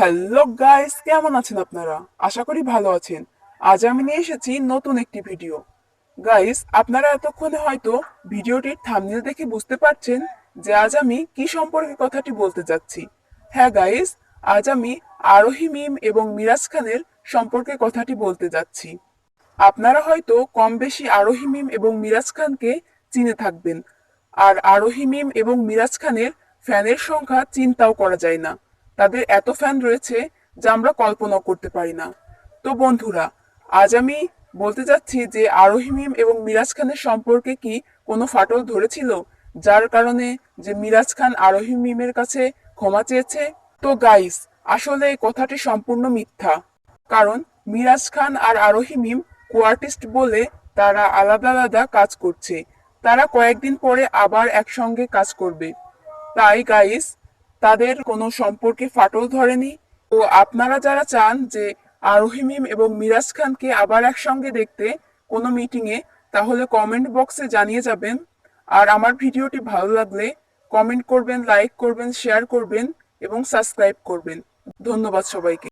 Hello guys, কেমন আছেন আপনারা? আশা করি ভালো আছেন। আজ আমি নিয়ে এসেছি নতুন একটি ভিডিও। গাইস, আপনারা এতক্ষণে হয়তো ভিডিওটির থাম্বনেল দেখে বুঝতে পারছেন যে আজ আমি কি সম্পর্কে কথাটি বলতে যাচ্ছি। হ্যাঁ গাইস, আজ আমি আরোহী মিম এবং মিরাজ খানের সম্পর্কে কথাটি বলতে যাচ্ছি। আপনারা হয়তো কম বেশি আরোহী মিম এবং মিরাজ খানকে চিনে থাকবেন। আর আরোহী মিম এবং মিরাজ খানের ফ্যানের সংখ্যা চিন্তাও করা যায় না। তাদের এত ফ্যান রয়েছে যা আমরা কল্পনাও করতে পারি না। তো বন্ধুরা, আজ আমি বলতে যাচ্ছি যে আরোহী মিম এবং মিরাজ খানের সম্পর্কে কি কোনো ফাটল ধরেছিল? যার কারণে যে মিরাজ খান আরোহী মিমের কাছে ক্ষমা চেয়েছে? তো গাইস আসলে এই কথাটি সম্পূর্ণ মিথ্যা। কারণ মিরাজ খান আর আরোহিমিম কোয়ার্টিস্ট বলে তারা আলাদা আলাদা কাজ করছে। তারা কয়েকদিন পরে আবার একসঙ্গে কাজ করবে। তাই গাইস তাদের কোনো সম্পর্কে ফাটল ধরেনি। ও আপনারা যারা চান যে আরোহিমিম এবং মিরাজ খানকে আবার একসঙ্গে দেখতে কোনো মিটিংয়ে, তাহলে কমেন্ট বক্সে জানিয়ে যাবেন। আর আমার ভিডিওটি ভালো লাগলে কমেন্ট করবেন, লাইক করবেন, শেয়ার করবেন এবং সাবস্ক্রাইব করবেন। ধন্যবাদ সবাইকে।